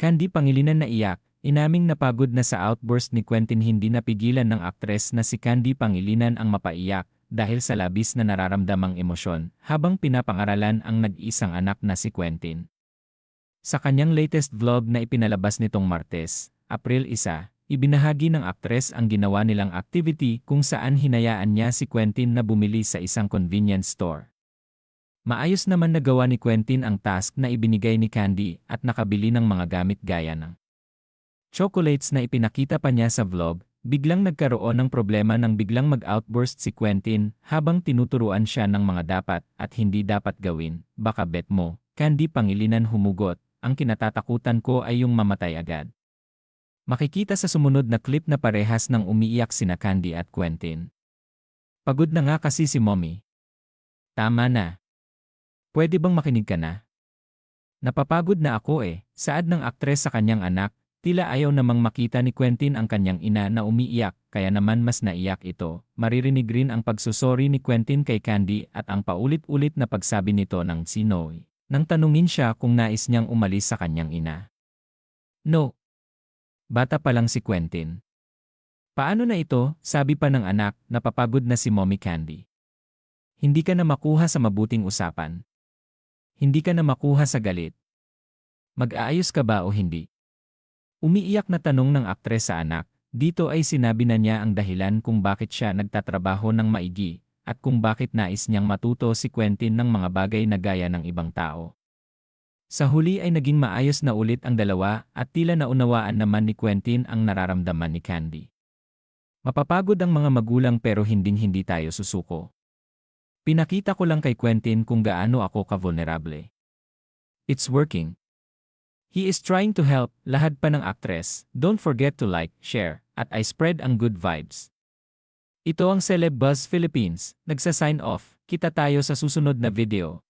Candy Pangilinan na iyak, inaming napagod na sa outburst ni Quentin hindi napigilan ng aktres na si Candy Pangilinan ang mapaiyak dahil sa labis na nararamdamang emosyon habang pinapangaralan ang nag-isang anak na si Quentin. Sa kanyang latest vlog na ipinalabas nitong Martes, April 1, ibinahagi ng aktres ang ginawa nilang activity kung saan hinayaan niya si Quentin na bumili sa isang convenience store. Maayos naman nagawa ni Quentin ang task na ibinigay ni Candy at nakabili ng mga gamit gaya ng chocolates na ipinakita pa niya sa vlog, biglang nagkaroon ng problema nang biglang mag-outburst si Quentin habang tinuturuan siya ng mga dapat at hindi dapat gawin. Baka bet mo, Candy Pangilinan humugot, ang kinatatakutan ko ay yung mamatay agad. Makikita sa sumunod na clip na parehas ng umiiyak sina Candy at Quentin. Pagod na nga kasi si mommy. Tama na. Pwede bang makinig ka na? Napapagod na ako eh, saad ng aktres sa kanyang anak, tila ayaw namang makita ni Quentin ang kanyang ina na umiiyak, kaya naman mas naiyak ito. Maririnig rin ang pagsusori ni Quentin kay Candy at ang paulit-ulit na pagsabi nito ng Sinoy, nang tanungin siya kung nais niyang umalis sa kanyang ina. No. Bata pa lang si Quentin. Paano na ito, sabi pa ng anak, napapagod na si Mommy Candy. Hindi ka na makuha sa mabuting usapan. Hindi ka na makuha sa galit. Mag-aayos ka ba o hindi? Umiiyak na tanong ng aktres sa anak, dito ay sinabi na niya ang dahilan kung bakit siya nagtatrabaho ng maigi, at kung bakit nais niyang matuto si Quentin ng mga bagay na gaya ng ibang tao. Sa huli ay naging maayos na ulit ang dalawa at tila naunawaan naman ni Quentin ang nararamdaman ni Candy. Mapapagod ang mga magulang pero hinding-hindi tayo susuko. Pinakita ko lang kay Quentin kung gaano ako ka-vulnerable. It's working. He is trying to help, lahad pa ng aktres. Don't forget to like, share, at I spread ang good vibes. Ito ang Celeb Buzz Philippines, nagsa-sign off. Kita tayo sa susunod na video.